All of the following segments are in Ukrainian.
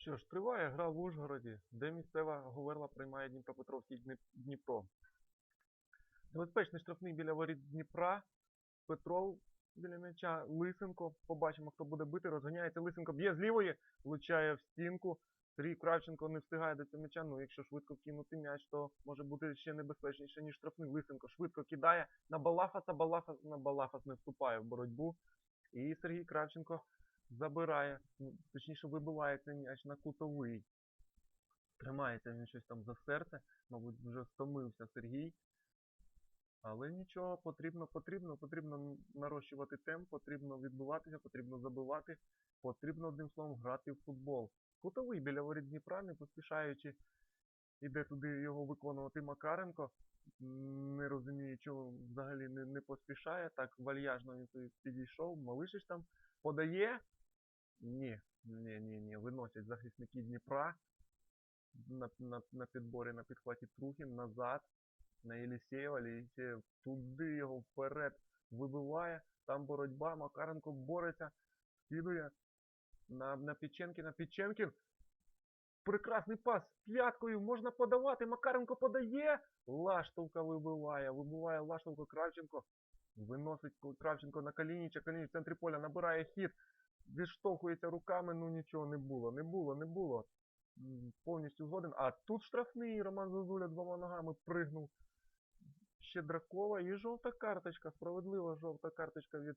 Що ж, триває гра в Ужгороді, де місцева Говерла приймає Дніпропетровський Дні- Дніпро. Небезпечний штрафний біля воріт Дніпра. Петров біля м'яча. Лисенко. Побачимо, хто буде бити. Розганяється Лисенко. Б'є з лівої, влучає в стінку. Сергій Кравченко не встигає до цього м'яча. Ну, якщо швидко кинути м'яч, то може бути ще небезпечніше, ніж штрафний. Лисенко швидко кидає на Балафаса. Балафас на Балафас не вступає в боротьбу. І Сергій Кравченко забирає, ну, точніше вибиває цей м'яч на кутовий. Тримається він щось там за серце, мабуть, вже стомився Сергій. Але нічого, потрібно, потрібно, потрібно нарощувати темп, потрібно відбуватися, потрібно забивати, потрібно, одним словом, грати в футбол. Кутовий біля воріт Дніпра, не поспішаючи, іде туди його виконувати Макаренко. Не розумію, чого взагалі не, не поспішає. Так вальяжно він підійшов. Малишич там подає. Ні, ні, ні, ні. Виносять захисники Дніпра на, на, на підборі, на підхваті Трухін назад. На Єлісєєва. Єлісєєв туди його вперед вибиває. Там боротьба. Макаренко бореться, скидує на, на Печенкіна. Печенкін. Прекрасний пас п'яткою можна подавати. Макаренко подає. Лаштовка вибиває. Вибиває Лаштовка Кравченко. Виносить Кравченко на Калініча. Калініч в центрі поля набирає хід. Відштовхується руками. Ну нічого не було. Не було, не було. Повністю згоден. А тут штрафний Роман Зозуля двома ногами пригнув. Ще Дракова і жовта карточка. Справедлива жовта карточка від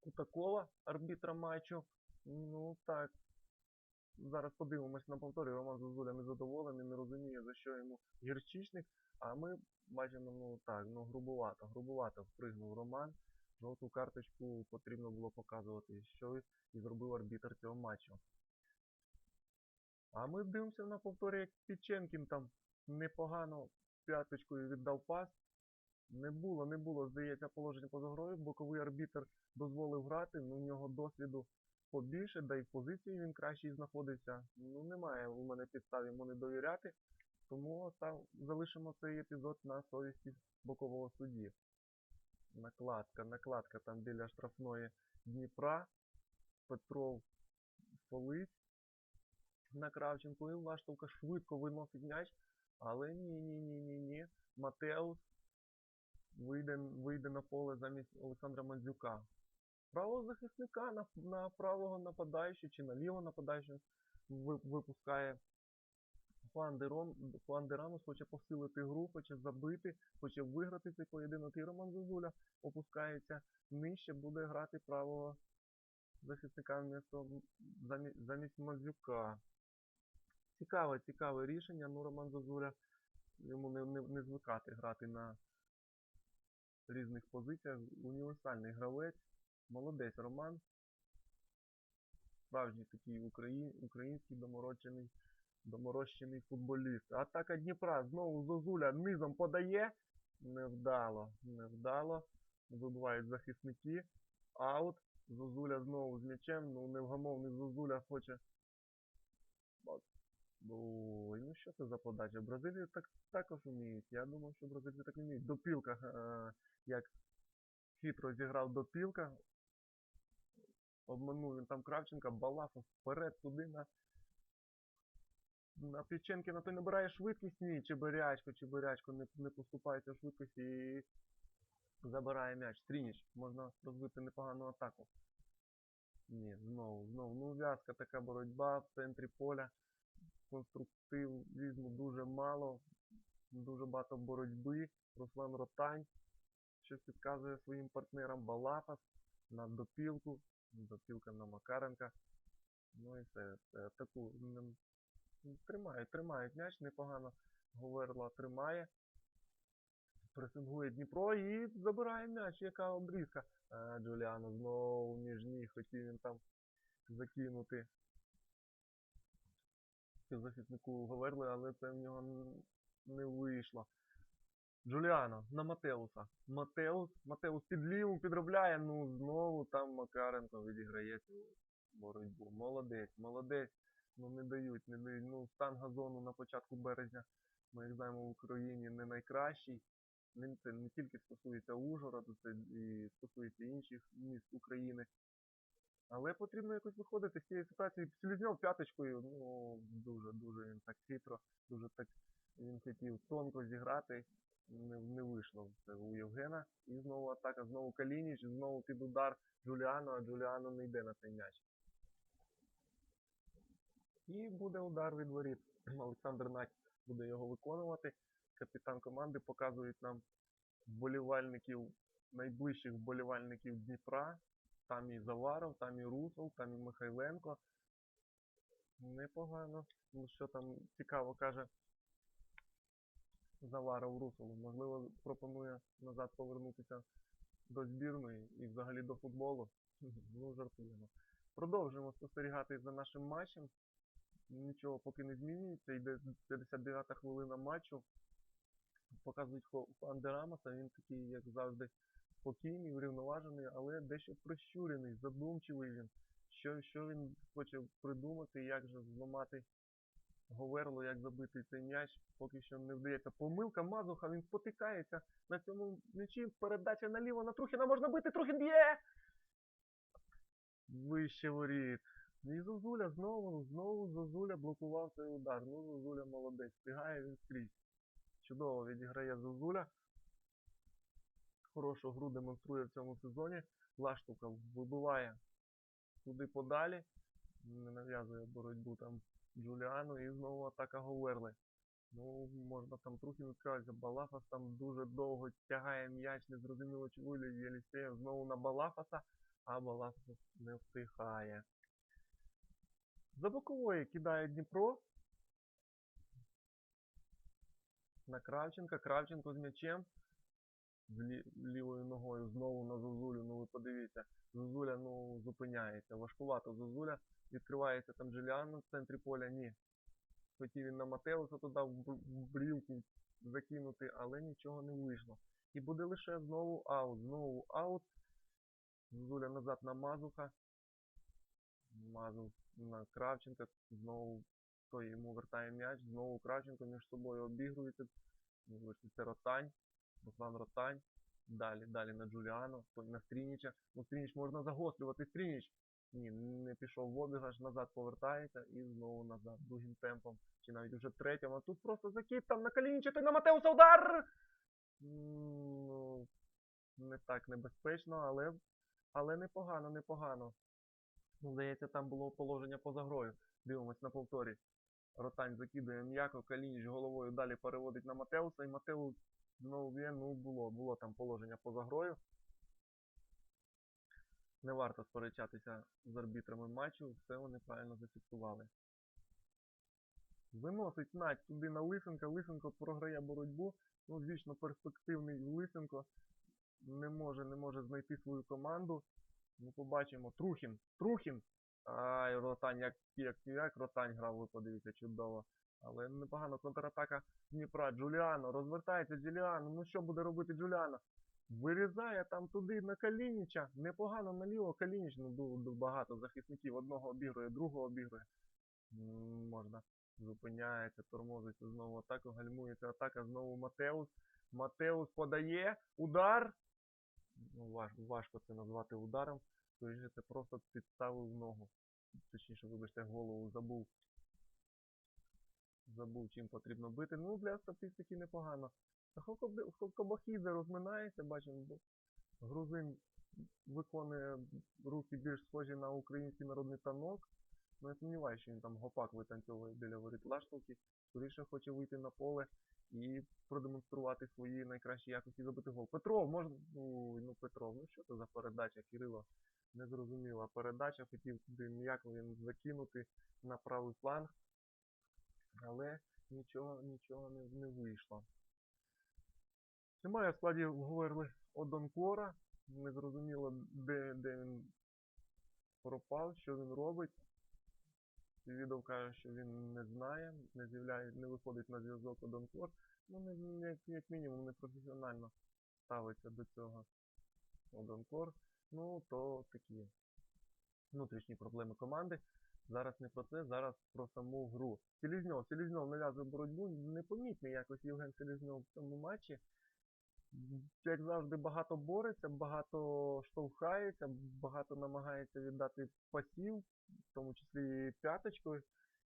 Кутакова, арбітра матчу. Ну так. Зараз подивимось на повторі. Роман Зозуля незадоволений, не розуміє, за що йому гірчичник. А ми бачимо, ну так, ну грубувато, грубувато впригнув Роман. Жовту карточку потрібно було показувати, що і зробив арбітр цього матчу. А ми дивимося на повторі, як Піченкін там непогано п'яточкою віддав пас. Не було, не було, здається, положення поза грою. Боковий арбітр дозволив грати, ну, у нього досвіду побільше, да й в позиції він кращий знаходився. Ну, немає у мене підстав йому не довіряти. Тому залишимо цей епізод на совісті бокового судді. Накладка, накладка там біля штрафної Дніпра. Петров фолить на Кравченко і Лаштовка швидко виносить м'яч. Але ні, ні, ні, ні, ні. Матеус вийде, вийде на поле замість Олександра Мандзюка. Правого захисника на, на правого нападаючого чи на лівого нападаючого випускає Дерамус хоче посилити гру, хоче забити, хоче виграти цей поєдинок. І Роман Зозуля опускається нижче, буде грати правого захисника вмісто, замість, Мандзюка. Цікаве, цікаве рішення. Ну, Роман Зозуля йому не, не, не звикати грати на різних позиціях. Універсальний гравець. Молодець Роман. Справжній такий україн, український доморощений, доморощений футболіст. Атака Дніпра. Знову Зозуля низом подає. Невдало. Невдало. Вибивають захисники. Аут. Зозуля знову з м'ячем. Ну, невгамовний Зозуля хоче. Ой, ну що це за подача? Бразилії так, також вміють. Я думав, що бразильці так вміють. Допілка, е, як хитро зіграв допілка. Обманув він там Кравченка, Балафов вперед туди на. На Піченкіна той набирає швидкість, ні, Чебирячко, Чебирячко не, не поступається швидкості і забирає м'яч. Стрініч, можна розвити непогану атаку. Ні, знову, знову. Ну, в'язка така боротьба в центрі поля. Конструктивізму дуже мало. Дуже багато боротьби. Руслан Ротань щось підказує своїм партнерам Балафас на допілку. Допілка на Макаренка. Ну і все. Таку м, тримають, тримають м'яч, непогано Говерла тримає. Пресингує Дніпро і забирає м'яч, яка обрізка. А, Джуліано знову між ніг хотів він там закинути захиснику Говерли, але це в нього не вийшло. Джуліано на Матеуса. Матеус, Матеус під ліву підробляє, ну знову там Макаренко відіграє цю боротьбу. Молодець, молодець. Ну не дають, не дають. Ну, стан газону на початку березня, ми як знаємо, в Україні не найкращий. Не- Це не тільки стосується Ужгороду, це і стосується інших міст України. Але потрібно якось виходити з цієї ситуації. Селезньов п'яточкою, ну дуже-дуже він так хитро, дуже так він хотів тонко зіграти. Не, не вийшло це у Євгена. І знову атака, знову Калініч, знову під удар Джуліану, а Джуліану не йде на цей м'яч. І буде удар від воріт. Олександр Нать буде його виконувати. Капітан команди показують нам вболівальників, найближчих вболівальників Дніпра. Там і Заваров, там і Русов, там і Михайленко. Непогано. Ну що там цікаво каже Заваров Русову. Можливо, пропонує назад повернутися до збірної і взагалі до футболу. Ну, жартуємо. Продовжуємо спостерігати за нашим матчем. Нічого поки не змінюється. Йде 59-та хвилина матчу. Показують Рамоса. Він такий, як завжди, спокійний, врівноважений, але дещо прищурений, задумчивий він. Що, що він хоче придумати, як же зламати Говерло, як забити цей м'яч, поки що не вдається. Помилка Мазуха, він спотикається на цьому м'ячі. Передача наліво на Трухіна можна бити, Трухін б'є! Вище воріт. І Зозуля знову, знову Зозуля блокував цей удар. Ну, Зозуля молодець, встигає він скрізь. Чудово відіграє Зозуля. Хорошу гру демонструє в цьому сезоні. Лаштука вибиває туди подалі. Не нав'язує боротьбу там Джуліану і знову атака Говерли. Ну, можна там трохи відкриватися. Балафас там дуже довго тягає м'яч, незрозуміло вилі Єлісеєв знову на Балафаса, а Балафас не встигає. За бокової кидає Дніпро. На Кравченка. Кравченко з м'ячем. З лі- лівою ногою знову на Зозулю. Ну ви подивіться. Зозуля ну зупиняється. Важкувато Зозуля. Відкривається там Джуліан в центрі поля. Ні. Хотів він на Матеуса туди в бр- в брівку закинути, але нічого не вийшло. І буде лише знову аут. Знову аут. Зозуля назад на Мазуха. Мазух на Кравченка. Знову той йому вертає м'яч. Знову Кравченко між собою обігрується. Ну, Це Ротань. Руслан Ротань. Далі, далі на Джуліано, то на Стрініча. Ну, Стрініч можна загострювати. Стрініч. Ні, не пішов в обіг, аж назад повертається і знову назад другим темпом. Чи навіть уже третім. А тут просто закид там на Калініча, той на Матеуса удар! Ну, не так небезпечно, але, але непогано, непогано. Ну, здається, там було положення поза грою. Дивимось на повторі. Ротань закидує м'яко, Калініч головою далі переводить на Матеуса, і Матеус знову б'є, ну було, було там положення поза грою. Не варто сперечатися з арбітрами матчу, все вони правильно зафіксували. Виносить Надь туди на Лисенка, Лисенко програє боротьбу. Ну, звісно, перспективний Лисенко не може, не може знайти свою команду. Ну, побачимо. Трухін. Трухін. Ай, Ротань, як, як, як Ротань грав, ви подивіться, чудово. Але непогано контратака Дніпра. Джуліано, розвертається Джуліано. Ну що буде робити Джуліано? Вирізає там туди на Калініча. Непогано наліво Калініч. Ну, багато захисників. Одного обігрує, другого обігрує. Можна. Зупиняється, тормозиться знову атаку, гальмується атака, знову Матеус. Матеус подає. Удар. Ну, важ, важко це назвати ударом. Скоріше це просто підставив ногу. Точніше, вибачте, голову забув. Забув, чим потрібно бити. Ну, для статистики непогано. Хокобахідзе розминається, бачимо, бо грузин виконує рухи більш схожі на український народний танок. Ну, я сумніваюся, що він там гопак витанцьовує біля воріт лаштовки. Скоріше хоче вийти на поле і продемонструвати свої найкращі якості забити гол. Петров, можна. Ну, ну Петров, ну що це за передача, Кирило? Незрозуміла передача, хотів туди м'яко він закинути на правий фланг, але нічого, нічого не, не вийшло. Немає в складі говорили Одонкора. Незрозуміло, де, де він пропав, що він робить. Відео каже, що він не знає, не з'являє, не виходить на зв'язок Одонкор. Ну, не, не, як, як мінімум, непрофесіонально ставиться до цього Одонкор. Ну, то такі внутрішні проблеми команди. Зараз не про це, зараз про саму гру. Селізньов, Селізньов нав'язує боротьбу. Непомітний якось Євген Селізньов в цьому матчі. Як завжди, багато бореться, багато штовхається, багато намагається віддати пасів, в тому числі п'яточкою.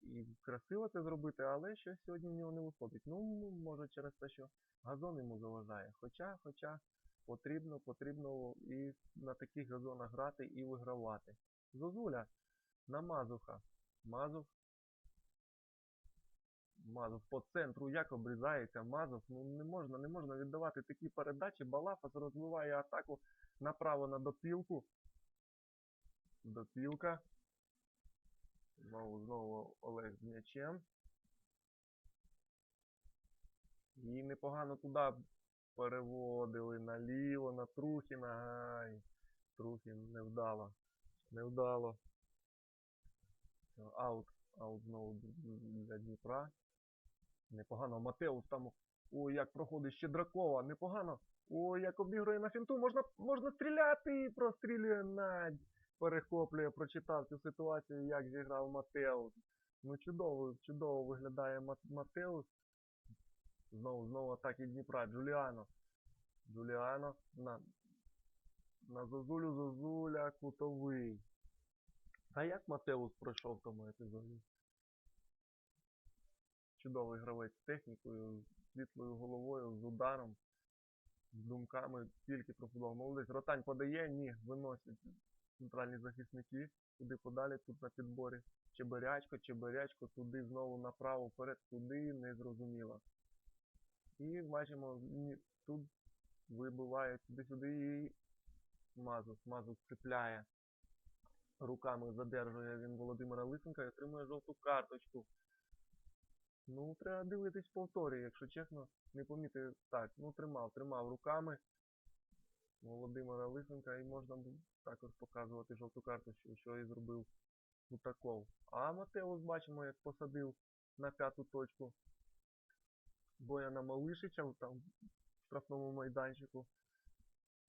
І красиво це зробити, але щось сьогодні в нього не виходить. Ну, може через те, що газон йому заважає. Хоча, хоча потрібно, потрібно і на таких газонах грати і вигравати. Зозуля на Мазуха. Мазух. Мазух по центру як обрізається Мазух. Ну не можна, не можна віддавати такі передачі. Балафас розвиває атаку направо на допілку. Допілка. Знову, знову Олег з м'ячем. І непогано туди переводили наліво, на Трухіна. Ай, Трухін невдало. Невдало. Аут. Аут знову для Дніпра. Непогано. Матеус там. Ой, як проходить ще Дракова. Непогано. Ой, як обігрує на фінту. Можна, можна стріляти. Прострілює Надь. Перехоплює, прочитав цю ситуацію, як зіграв Матеус. Ну чудово, чудово виглядає Матеус. Знову, знову атаки Дніпра. Джуліано. Джуліано на, на Зозулю Зозуля кутовий. А як Матеус пройшов тому епізоді? Чудовий гравець з технікою, з світлою головою, з ударом, з думками тільки про футбол. Молодець. Ротань подає, ні, виносять центральні захисники. Туди подалі, тут на підборі. Чебирячко, Чебирячко, туди знову направо, вперед, туди, не зрозуміло. І бачимо, ні, тут вибиває туди-сюди і Мазук. Мазук цепляє. Руками задержує він Володимира Лисенка і отримує жовту карточку. Ну, треба дивитись в повторі, якщо чесно, не помітив. Так, ну тримав, тримав руками Володимира Лисенка і можна також показувати жовту карточку, що і зробив Кутаков. А Матеус бачимо, як посадив на п'яту точку Бояна Малишича там в штрафному майданчику.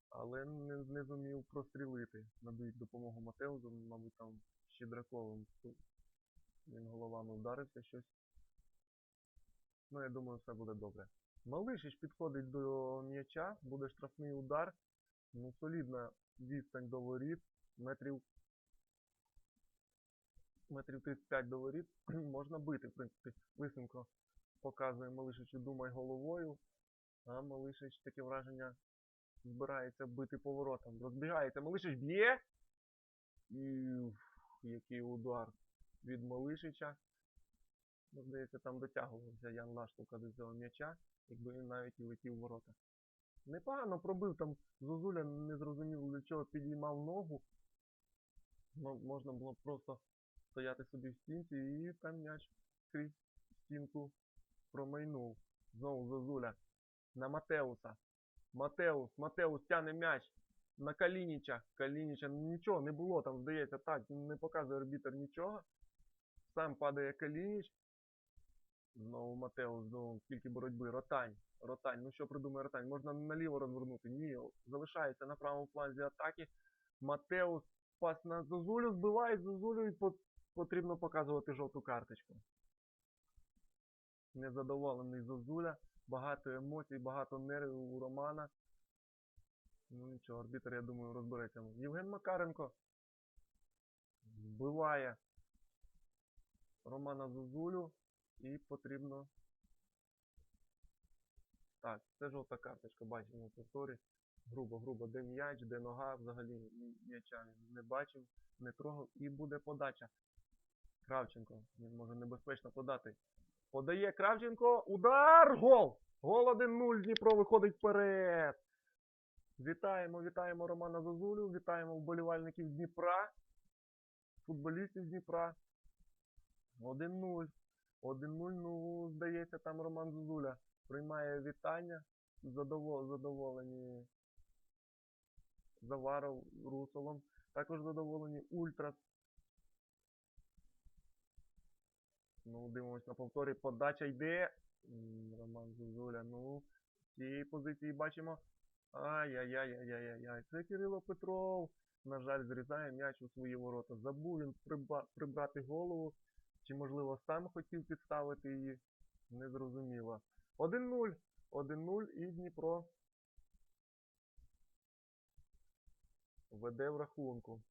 Але не, не зумів прострілити. Надають допомогу Матеузу, мабуть, там Щедраковим. Він головами вдарився щось. Ну, я думаю, все буде добре. Малишич підходить до м'яча, буде штрафний удар. Ну, солідна відстань до воріт. Метрів. Метрів 35 до воріт. Можна бити, в принципі. Лисенко показує Малишичу думай головою. А Малишич таке враження збирається бити поворотом. Розбігається. Малишич б'є. І який удар від Малишича. Ну, здається, там дотягувався Ян Лаштука до цього м'яча, якби він навіть і летів в ворота. Непогано пробив там Зозуля, не зрозумів для чого підіймав ногу. Ну, можна було просто стояти собі в стінці і там м'яч крізь стінку промайнув. Знову Зозуля. На Матеуса. Матеус, Матеус тяне м'яч на Калініча. Калініча нічого не було там, здається, так, не показує арбітер нічого. Сам падає Калініч. Знову Матеус, знову скільки боротьби. Ротань. Ротань. Ну що придумає Ротань? Можна наліво розвернути. Ні, залишається на правому фланзі атаки. Матеус пас на Зозулю, збиває Зозулю і потрібно показувати жовту карточку. Незадоволений Зозуля. Багато емоцій, багато нервів у Романа. Ну нічого, арбітр, я думаю, розбереться. Євген Макаренко вбиває Романа Зозулю і потрібно. Так, це жовта карточка, бачимо в повторі. Грубо, грубо, де м'яч, де нога, взагалі м'яча не бачив, не трогав. І буде подача. Кравченко. Він може небезпечно подати. Подає Кравченко. Удар! Гол! Гол 1-0. Дніпро виходить вперед. Вітаємо, вітаємо Романа Зозулю, вітаємо вболівальників Дніпра, футболістів Дніпра. 1-0. 1-0, ну, здається, там Роман Зозуля приймає вітання. Задово- задоволені Заваров Русолом. Також задоволені Ультрас. Ну, дивимось на повторі. Подача йде. Роман Зозуля. Ну, з цієї позиції бачимо. Ай-яй-яй-яй-яй-яй. Це Кирило Петров. На жаль, зрізає м'яч у свої ворота. Забув він приба- прибрати голову. Чи, можливо, сам хотів підставити її? Незрозуміло. 1-0. 1-0 і Дніпро веде в рахунку.